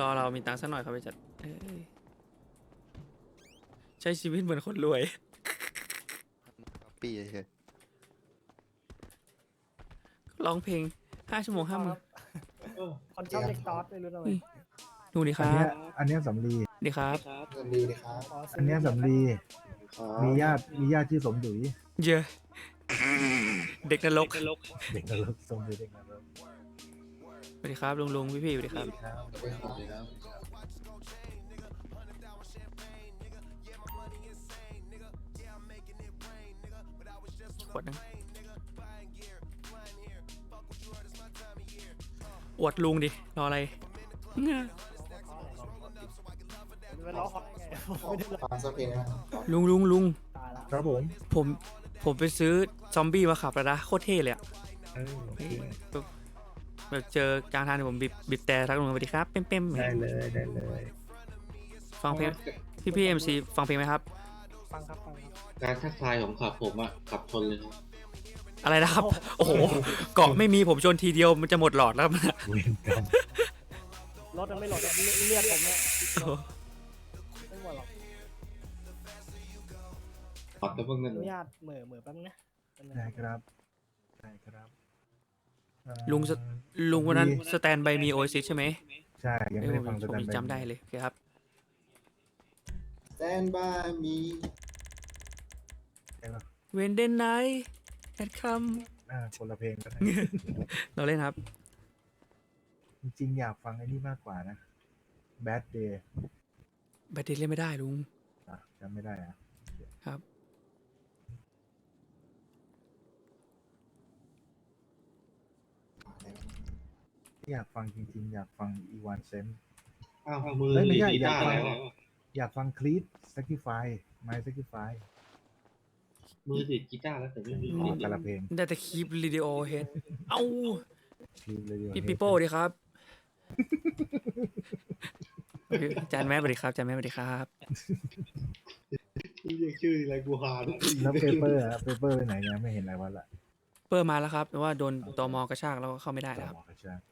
รอเรามีตังค์สักหน่อยเขาไปจัดเอ้ยใช้ชีวิตเหมือนคนรวย ปีเฉยร้องเพลงห้าชั่วโมงห้าหมื่นคนชอบเด็กตอสไม่รู้ทำไมดูดิคอันรัเนี้บยอันเนี้ยสำลีดีครับเงินดีเลยครับอ๋อซื้อันเนี้ยสำลีครับมีญาติมีญาติชื่อสมดุยเยอะ เด็กนรก เด็กนรกสมดุยเด็กนรกส วัสดีครับลุงลุงพี่พี่ๆสวัสดีครับครับสวัสดีครับ ขวดหนึงอวดลุงดิ รออะไรจะไปล้อเขาได้ไงผมไม่ได้ล้อฟังสักเพลงนะครับลุงลุงลุงตายละครับผมผมผมไปซื้อซอมบี้มาขับแล้วนะ โคตรเท่เลยอะเออโอเค แบบแบบเจอกลางทางเนี่ยผมบีบบีบแต่ทักลุงสวัสดีครับเป้มเป้มได้เลยได้เลยฟังเพลงพี่พี่เอ็มซีฟังเพลงไหมครับ ฟังครับฟังครับการทักทายของขับผมอะขับชนเลยครับอะไรนะครับ โอ้โหเกาะไม่มีผมชนทีเดียวมันจะหมดหลอดแล้วครับเวรกรรมรถมันไม่หลดอะเลือดผมเนี่ยโอ้โหไม่หมดหรอกขับแต่เพิ่งอเงินนุญาตเหม่อเหม่อแป๊บนึงนะแป๊บนึงได้ครับได้ครับเอ่อ ลุงสลุงวันนั้นสแตนบายมีโอซิใช่ไหมใช่ยังเอ้ไม่ยได้ผมฟังผมแตนจำได้เลยโอเคครับ Stand by me ใช่ปะเวนเดนไนท์แอดคัมอ่าคนละเพลงกันนะเราเล่นครับ จริงๆอยากฟังไอ้นี่มากกว่านะ Bad Day แบตเตอรี่เล่นไม่ได้ลุงอะจำไม่ได้อะครับ อยากฟังจริงๆ อยากฟังอีวานเซนอ้าวมือเฮ้ยไม่ดีใช่ดกีอยากตาร์ฟัง แล้วอะอยากฟังคลี Sacrifice My Sacrifice มือดีดกีตาร์แล้วแต่ไม่มีอ๋อแต่ละเพลงได้แต่คลิปรีดิโอเฮดเอ้าคลีเลยดีกว่าพี่ปิโป้ดีครับโอเคจานแม่สวัสดีครับจานแม่สวัสดีครับ เรียกชื่ออะไรกูฮาดแล้วเปเปอร์อะเปเปอร์ไปไหนเนี่ยไม่เห็นอะไรวะละเปิดมาแล้วครับแต่ว่าโดนตมกระชากแล้วก็เข้าไม่ได้แล้วครับหมอกระชากเองกัน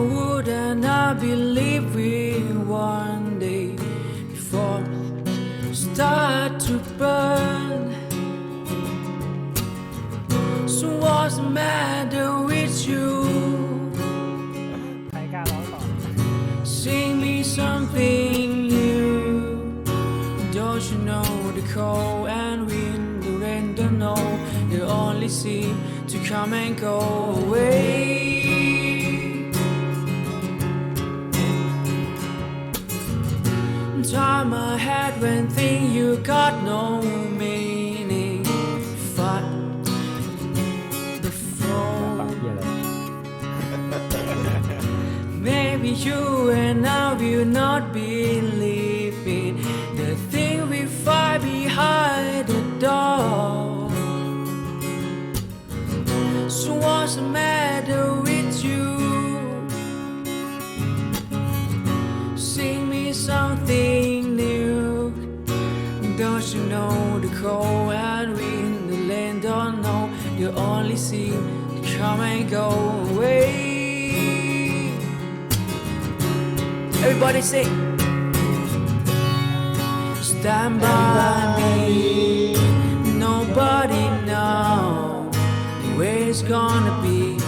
believe we one day before start to burn. So what's the matter with you? Sing me something new. Don't you know the cold and wind, the rain don't know. They only seem to come and go away. Time I had when things you got no meaning. But the phone. Maybe you and I will not believe cold and wind, the land don't know. You only seem to come and go away. Everybody sing. Stand by me. Nobody knows where it's gonna be.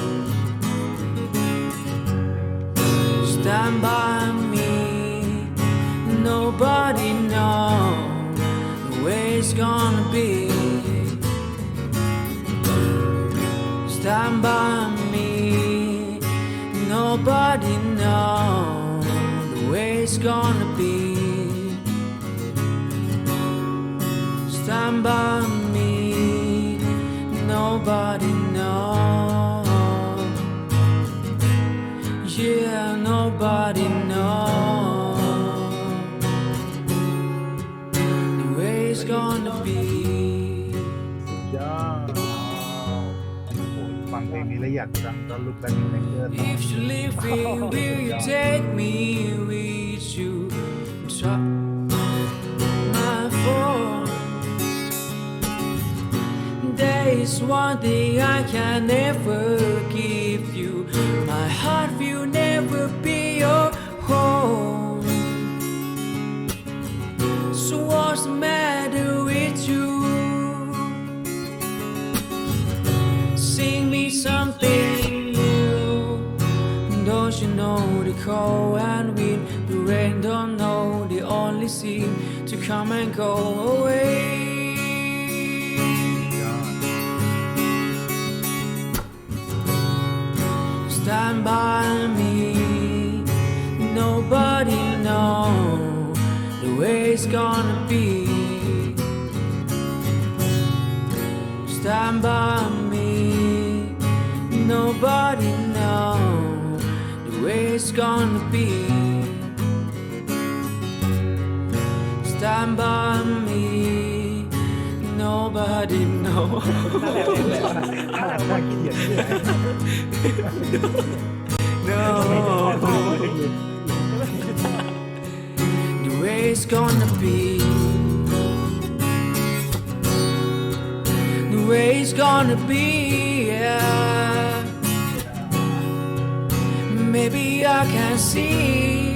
Stand by me. Nobody knows it's gonna be. Stand by me. Nobody knows the way it's gonna be. Stand by me. Nobody knows. Yeah, nobody. knows ฟังเพลงนี้แล้วอยากฟังตอนลุกแบ็คแบงเกอร์ If you leave me, will you take me with you? Drop my phone. There is one thing I can never give you. My heart will never be your home. So what's the matter something new. Don't you know the cold and wind, the rain don't know the only seem to come and go away. Stand by me, nobody knows the way it's gonna be. Stand by Nobody know the way it's gonna be. Stand by me. Nobody know. ถ้าถ้าขี้เกียจเชื่อ no. The way it's gonna be. The way it's gonna be, I can see.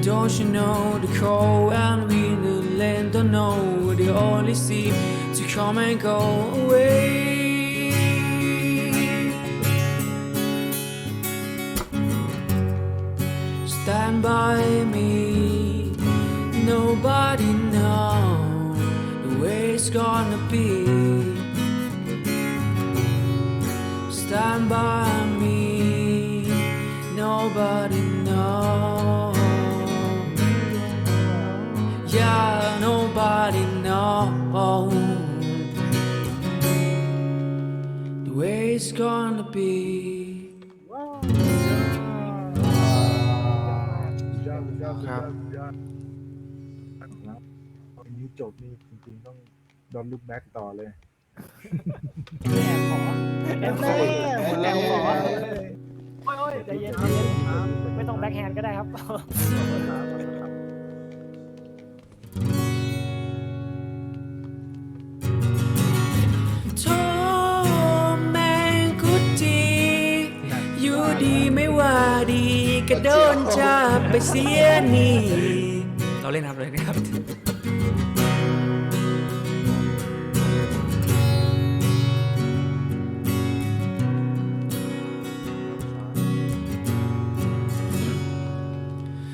Don't you know the cold and wind, the land don't know they only seem to come and go away. Stand by me. Nobody knows the way it's gonna be. Stand by know the way it's gonna be. ยอดยอดยอดยอดครับ วันนี้จบนี่จริงๆต้องดอนลุกแบ็กต่อเลย แอบขอแอบขอแอบขอโอ้ยโอ้ยใจเย็นใจเย็นไม่ต้องแบ็คแฮนด์ก็ได้ครับโท โดนจับไปเสียนี่เราเล่นครับเลยนะครับ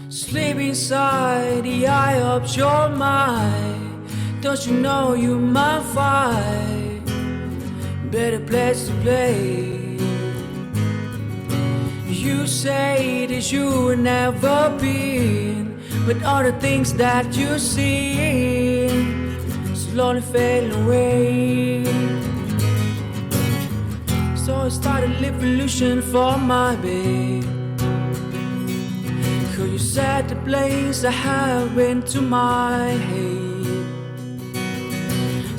Sleep inside the eye of your mind. Don't you know you might find better place to play? You say that you will never been, but all the things that you see slowly fade away. So I started revolution for my babe. Cause you set the blaze I have into my head.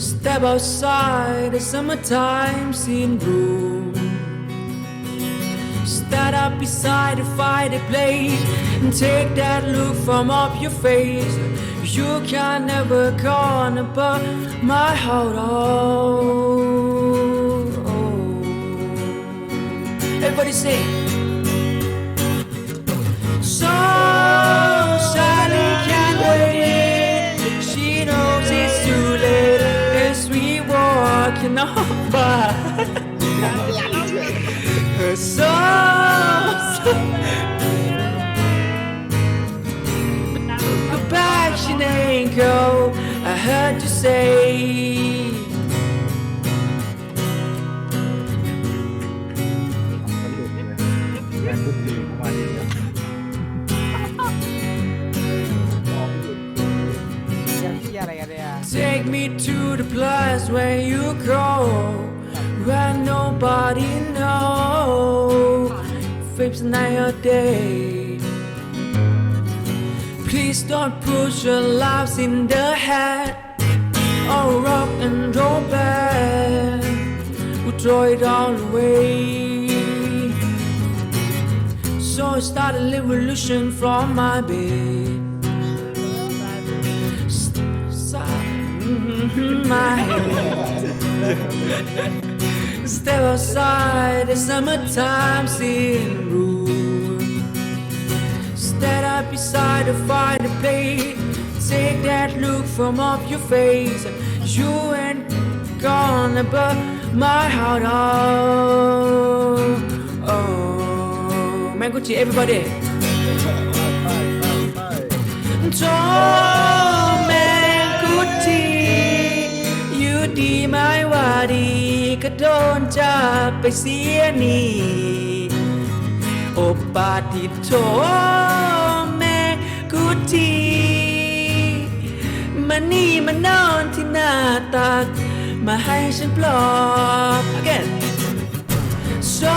Step outside, the summertime scene bloom. Stand up beside the fireplace and take that look from off your face. You can never gone above my heart. Oh. Everybody sing. so, so Passionate go, I heard you say. Take me to the place where you go, where nobody night or day. Please don't put your lives in the head or rock and roll band. We'll throw it all away. So I start a revolution from my bed. Mhm, my head. Step outside, the summertime in room. Stand up beside the fire fireplace. Take that look from off your face. You ain't gonna burn my heart out. Oh, man, good to everybody. โอยู่ดีไหมว่าดี ก็โดนจากไปเสียนี่โอปาติโทแมงกุจีมานี่มานอนที่หน้าตัก มาให้ฉันปลอบ again So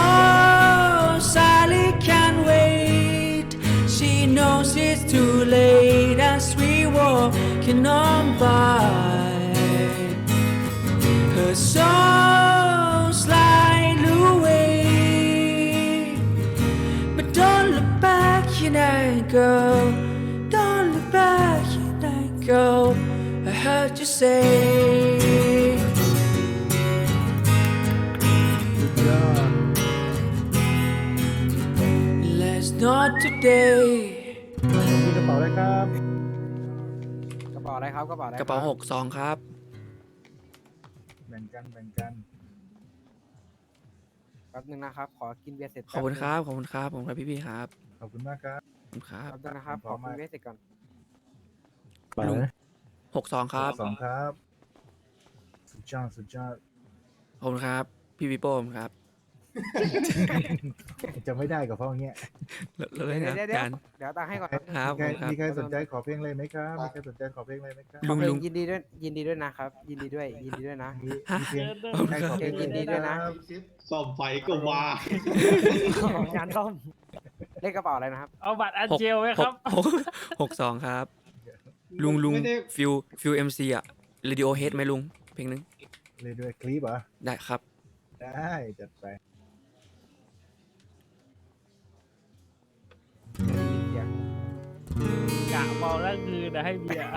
Sally can't wait. She knows it's too late as we walking on by. Her soul slide away. But don't look back, you know, girl. Don't look back, you know, girl. I heard you say. สุดยอด Let's not today. มีกระเป๋าอะไรครับ กระเป๋าอะไรครับ กระเป๋าอะไรกระเป๋าหกซองครับแบ่งกันแบ่งกันแป๊บนึงนะครับ ขอกินเบียร์เสร็จขอบคุณครับ ขอบคุณครับ ผมครับพี่ๆครับ ขอบคุณมากครับ ขอบคุณครับแป๊บนึงนะครับ ขอกินเบียร์เสร็จก่อน ลุงหกซองครับ สองครับ สุดยอดสุดยอด ขอบคุณครับ พี่วิโป้ผมครับ จะไม่ได้กับเพราะอย่างเงี้ยแล้วแล้วเลยนะเดี๋ยวเดี๋ยวจานเดี๋ยวตังค์ให้ก่อนครับมีใครผมครับมีใครสนใจขอเพลงเลยไหมครับมีใครสนใจขอเพลงเลยไหมครับลุงเพลลุง ยินดีด้วยยินดีด้วยนะครับ ยินดีด้วยยินดีด้วยนะ มีมีเพลงใครขอเพลงยินดีด้วยนะครับซ่อมไฟก็มางานซ่อมเลขกระเป๋าอะไรนะครับเอาบัตรอันหกเจลไหมหครักบหกหกซองครับ ลุงลุงไม่ได้ฟิวฟิวเอ็มซีอะเรดิโอเฮดไหมลุง เพลงนึง เลยด้วยคลิปเหรอได้ครับ ได้จัดไป กะเมาแล้วคือนะให้เบียร์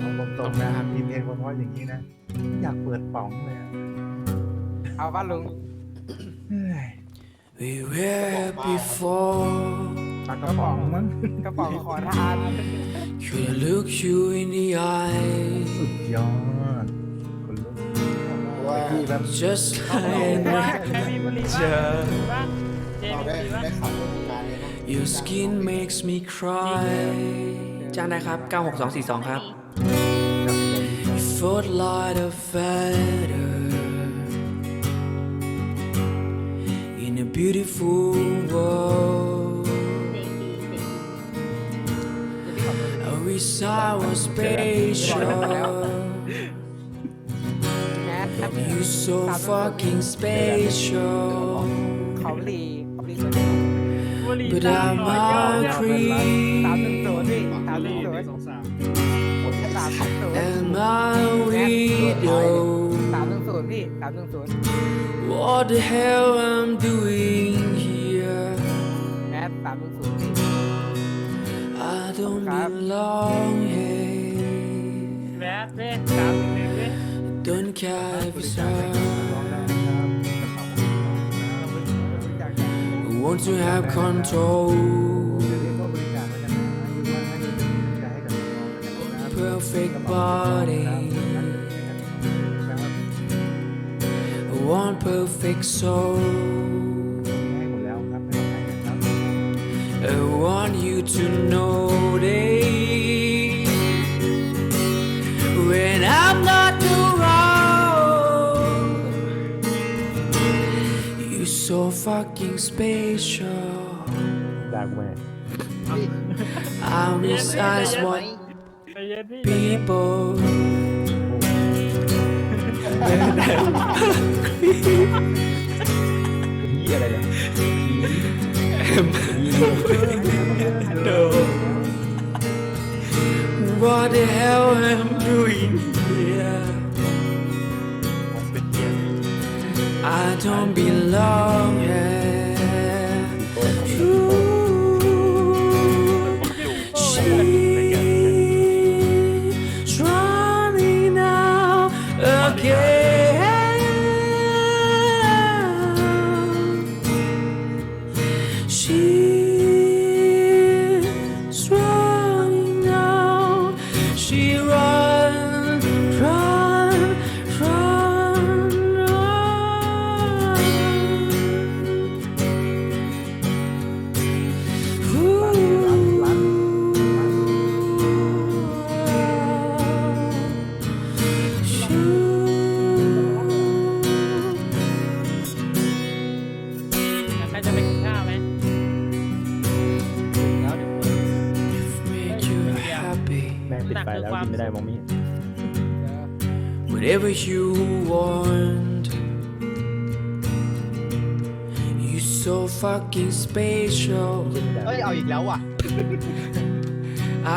เอาตรงๆนะมีเพลงเพราะๆอย่างนี้นะ อยากเปิดป๋องเลยอะเอาป่ะลุง เฮ้ย We were before ปากกระป๋องมั้งกระเป๋าขอทาน Could I look you in the สุ eye ดยอดคนลุกว่า พี่แบบ Just ว่า like ใครมีบุหรี่เจบ้างอบ้างเจเรามีได้บุหรี่บ้างได้ขับรถการเลยนะ Your skin makes me cry จ้างได้ครับ 96242 ครับ You fought like a feather in a beautiful world. I wish I was special. แมส You so fucking special. เขาหลีเขาหลีสวย บุหรี่ But ตาม I'm หน่อยเยอะ all เนี่ยสามหนึ่ง creep. ศูนย์พี่สามหบุหนึ่งรี่ศูนย์สองสามสามหนึ่งศูนย์ Am I widow? สามหนึ่งศูนย์พี่สามหนึ่งศูนย์ What the hell I'm doing here? แมสสามหนึ่งศูนย์พี่ I don't belong แม here. สเว้ยสามหนึ่งเว้ย Don't care if it's ร้อง right. ได้นะครับ I want to have control. เดี๋ยวเรียกว่าบริการแล้วกันนะหรือว่าให้เป็นบริการให้กับน้องๆนะครับ Perfect body. ครับ I want perfect soul. ให้หมดแล้วครับไม่ต้องให้นะครับ I want you to notice when I'm not around. You're so fucking spatial. That went. I realize what people and I'm What the hell am I doing here? I don't belong. fucking special. เฮ้ย เอาอีกแล้วอ่ะ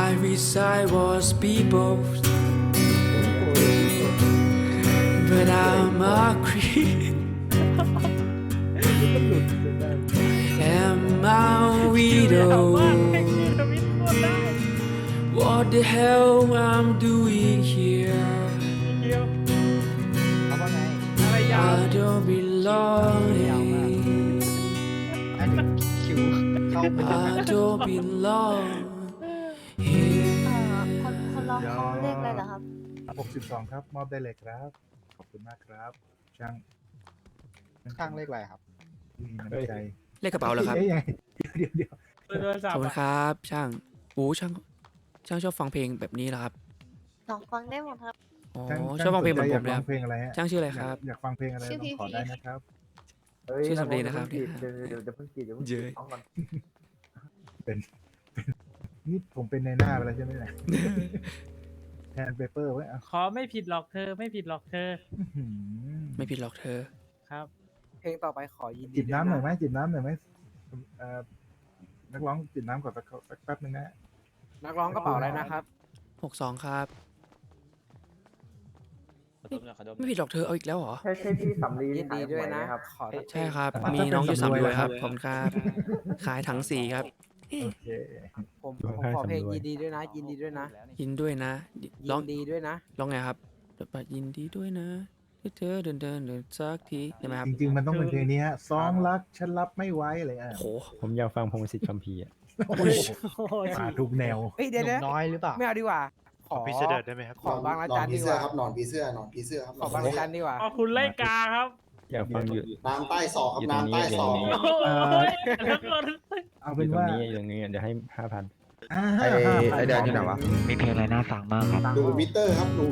I wish I was people, but I'm a creep. Am I เดี๋ยวมากแค่ widow? ชื่อทวิตโคตรได้ What the hell I'm doing here? I don't belong here. คนคนร้องเขาเรียกอะไรเหรอครับหกสิบสองครับ มอบได้เลยครับ ขอบคุณมากครับ ช่างข้างเลขอะไรครับมีน้ำใจเลขกระเป๋าเหรอครับเอ้ยยังไงเดี๋ยวเดี๋ยวเบอร์โทรศัขอบท์คุณอะครับช่างโอ้ช่าง ช่างชอบฟังเพลงแบบนี้เหรอครับลองฟังได้หมดครับ อ๋อ ช่างชอบฟังเพลงเหมือนผมเลยอยาคกรับฟังเพลงอะไรฮะช่างชื่ออะไรครับ อยากฟังเพลงอะไรชื่อองขอพี่ได้นะครับชื่อสำลีนะครับ เดี๋ยวเดี๋ยวเดี๋ยวเดี๋ยวเพิ่งกินเดี๋ยวเพิ่งเย้กินยเอาก่อน นี่ผมเป็นในหน้าไปแล้วใช่ไหมเนี่ยแทนเปเปอร์ไว้อะขอไม่ผิดหรอกเธอ ไม่ผิดหรอกเธออื้อหือไม่ผิดหรอกเธอ ครับ เพลงต่อไปขอยินดีจิบน้ำหน่อยไหมด้วยะจิบน้ำหน่อยไหมเอ่อนักร้องจิบน้ำก่อนสักสักแป๊บนึงนะ นักร้องกระเป๋าอะไรนะครับ หกสองครับไม่ผิดหรอกเธอเอาอีกแล้วเหรอ ใช่ใช่ที่สำลียินดีด้วยนะครับขอสักใช่ครับถ้ามีเป็นน้องอยู่สำสำรรววยยคครัรับบผมครับ ขายถังสีครับ โอเค ผมผมขอเพลงยินดีด้วยนะ ยินดีด้วยนะยินด้วยนะร้ยิองนดีด้วยนะ ร้องไงครับแบบยินดีด้วยนะที่เธอเดินเดินเดินสักทีใช่ไหมครับจริงๆ มันต้องเป็นเพลงนี้ฮะสองรักฉันรับไม่ไหวอะไรอะโอ้โหผมอยากฟังพงศิษฐ์คัมภีร์อะโอ้โหมาทุกแนว เฮ้ยหเดี๋ยวนุ่มนะน้อยหรือเปล่าไม่เอาดีกว่า ขอพี่เสด็จได้ไหมครับ ขอบางระหนอจันนผีดีกเสื้อว่าครับหนอนผีเสื้อหนอนผีเสื้อครับขอบางระจันดีกว่า ขอบคุณไล่กาครับอยากฟังอยู่ น้ำใต้ศอกครับอยู่ตรงนี้น้ำใต้ศอกอยู่ตรงนี้โอ้ยแล้วก็ เอาอเป็นยู่ตรงว่านี้อยู่ตรงนี้เดี๋ยวให้ห้าพัน อ่าไอ้ไอ้แดนที่ไหนวะ มีเพลงอะไรน่าฟังบ้างครับดูมิเตอร์ครับดู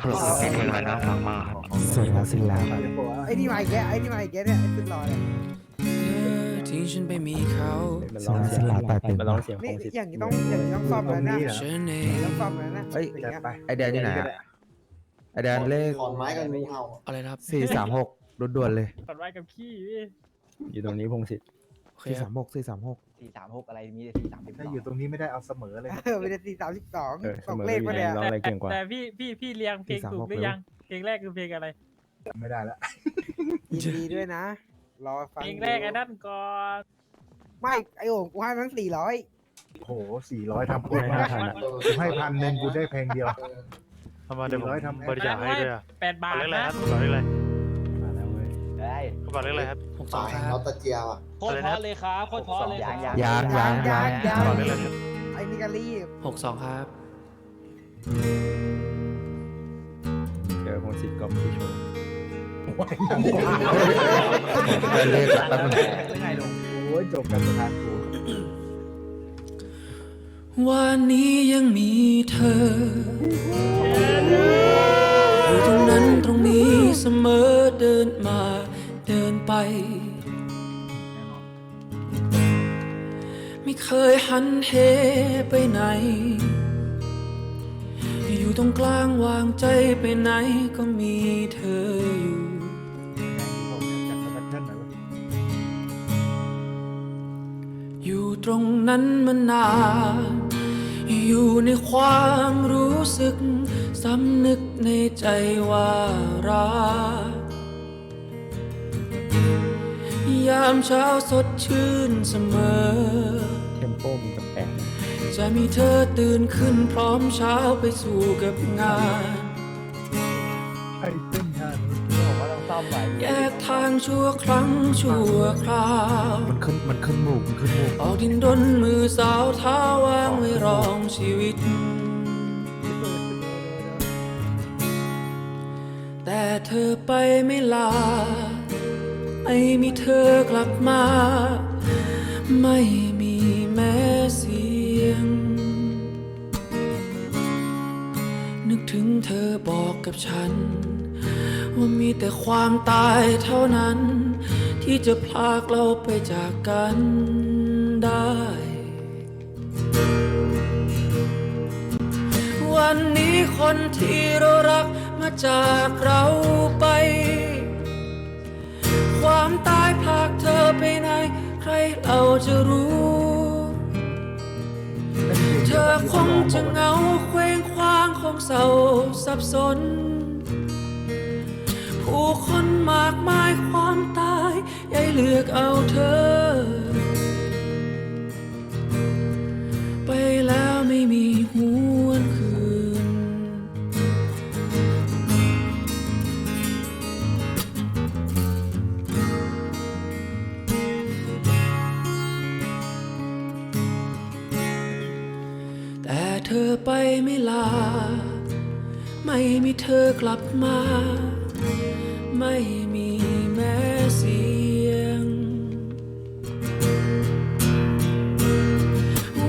สรุปมีเพลงอะไรน่าฟังบ้างครับสิ้นแล้วสิ้นแล้วเดี๋ยวบอกว่าไอ้นี่มาอีกแกไอ้นี่มาอีกแกเนี่ยไอ้สุดหล่อเนี่ยเธอทิ้งฉันไปมีเขามันร้องเสียงมันร้องเสียงพนี่งศิษฐ์อย่างนี้ต้องอย่างนี้ต้องซ่อมตรแล้วงนะนี้เหรอฉันเอต้องงซ่อมแล้วนะเฮ้ยอย่างเงี้ยไปไอ้แดนที่ไหนอะไอ้แดนเลขขอนไม้กับงูเห่าอะไรนะครับสี่สามหกด่วนๆเลยกดไว้กับขี้พี่ อยู่ตรงนี้พงศิษฐ์โอเคสี่ครัสาบมหกสี่สามหกสี่สามหกอะไรมีแต่สี่สามสิบถ้าอยู่ตรงนี้ไม่ได้เอาเสมอเลยนะเออมีแต่สี่สามสิบสองเออเสสองมอเลขอยู่มาไหนเนี่ยร้องอะไรเก่งกว่า แต่พี่พี่พี่เรียงเพลงถูกหรือยัง เพลงแรกคือเพลงอะไร ไม่ได้ละยินดีด้วยนะ รอฟังเพลงแรกไอ้นั่นก่อนไม่ ไอโอ่งกูให้มันสี่ร้อยโอ้โหสี่ร้อยทำให้ห้าพันอะ กูให้พันหนึ่งกูได้เพลงเดียว ทำมาเดี๋ยวผม400ทำให้บริจาคให้ด้วยอะแปดบาทเรื่องอะไรนะ ครับกระเป๋าเรื่องอะไรมาแล้วเว้ย ได้กระเป๋าเรื่องอะไรครับ หกสองตายครัเราบตะเจียวอะโคตรเพราะเลยครับโคตรเพราะเลยยางครับยางยางยางยางกระเป๋าเรื่องอะไรครับไอ้นี่ก็รีบ หกสองครับ เจอพงศิษฐ์กอบที่โชว์ได้เลขแป๊บนึงโอ้ยจบกันประธานกูวันนี้ยังมีเธอ อยู่ตรงนั้นตรงนี้เสมอเดินมาเดิน ไป ไม่เคยหันเหไปไหน อยู่ตรงกลางวางใจไปไหนก็มีเธออยู่ผมจัดสเปเชียลหน่อยวะอยู่ตรงนั้นมานานอยู่ในความรู้สึกสำนึกในใจว่ารัก ยามเช้าสดชื่นเสมอ เทมโปมันแปลกจะมีเธอตื่นขึ้นพร้อมเช้าไปสู่กับงานใครเต้นงานบอกว่าต้องซ่อมใหม่แยกทางชั่วครั้งชั่วคราว มันขึ้นมันขึ้นหมูกมันขึ้นหมูกออกดินดนมือสาวเท้าวางไว้รองชีวิต แต่เธอไปไม่ลา ไม่มีเธอกลับมา ไม่มีแม้เสียง นึกถึงเธอบอกกับฉัน ว่ามีแต่ความตายเท่านั้น ที่จะพลากเราไปจากกันได้วันนี้คนที่เรารักมาจากเราไป ความตายพากเธอไปไหน ใครเราจะรู้ เธอคงจะเหงาเคว้งคว้างคงเศร้าสับสน ผู้คนมากมายความตายยายเลือกเอาเธอ ไปแล้วไม่มีหัว ไปไม่ลา ไม่มีเธอกลับมา ไม่มีแม้เสียง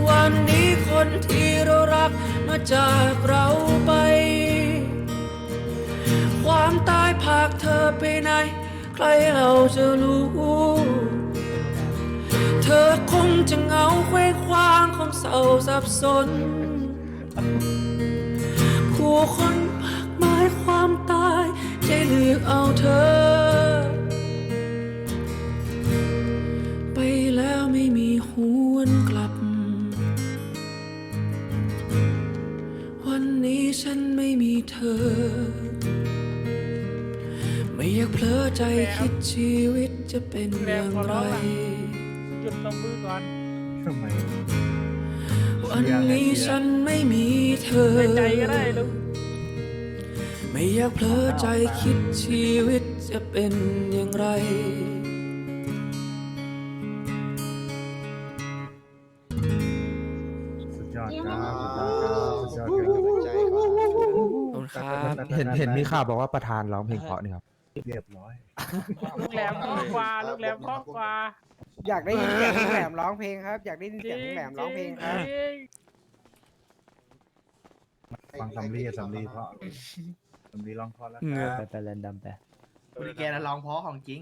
วันนี้คนที่เรารักมาจากเราไป ความตายพากเธอไปไหน ใครเราจะรู้ เธอคงจะเหงาเคว้งคว้างคงเศร้าสับสน ผู้คนมากมายความตายใจเลือกเอาเธอ ไปแล้วไม่มีหวนกลับ วันนี้ฉันไม่มีเธอ ไม่อยากเผลอใจคิดชีวิตจะเป็นอย่างไร หยุดตบมือก่อนทำไมวันนี้ฉันไม่มีเธอ ในใจก็ได้ลุงไม่ อยากเผลอใจคิดชีวิตจะเป็นอย่างไร สุดยอดครับสุดยอดครับสุดยอดใจก่อนขอบคุณครับ เห็นเห็นมีข่าวบอกว่าประธานร้องเพลงเพราะนี่ครับ เรียบร้อย ลูกแหลมข้อกว่าลูกแหลมข้อกว่าอยากได้ยินเสียงลุงแหลมร้องเพลงครับ อยากได้ยินจเสีริยงงลุงแหลมร้องเพลงครับ จริง ฟังสำลีสำลีเพราะ สำลีร้องเพราะแล้วเหงื่อไปไปแรนดัมไปคุณแกน่ะร้องเพราะของจริง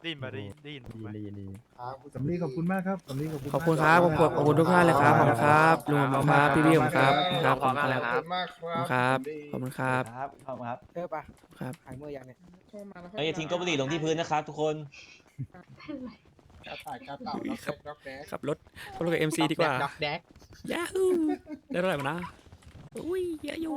ได้ยินมาได้ยินได้ยินผมไหม ดีดี ครับสำลีขอบคุณมากครับสำลีขอบคุณขอบคุณครับ ขอบคุณขอบคุณทุกท่านเลยครับ ขอบคุณครับลุงขอบคุณครับ พี่พี่ขอบคุณครับ ครับขอบคุณครับ ขอบคุณมากคขอบรัคุณครับ ขอบคุณครับ ครับขอบคุณครับ เออปะครับ หายเมื่อยังเนี่ยเฮ้ยอย่าทิ้งก้นบุหรี่ลงที่พื้นนะครับทุกคน กระต่ายกระเต่าด็อกแดกด็อกแดก ขับรถขับรถกับเอ็มซีดีกว่าด็อกแดก ยาฮูได้เท่าไหร่มานะ อุ้ยเยอะอยู่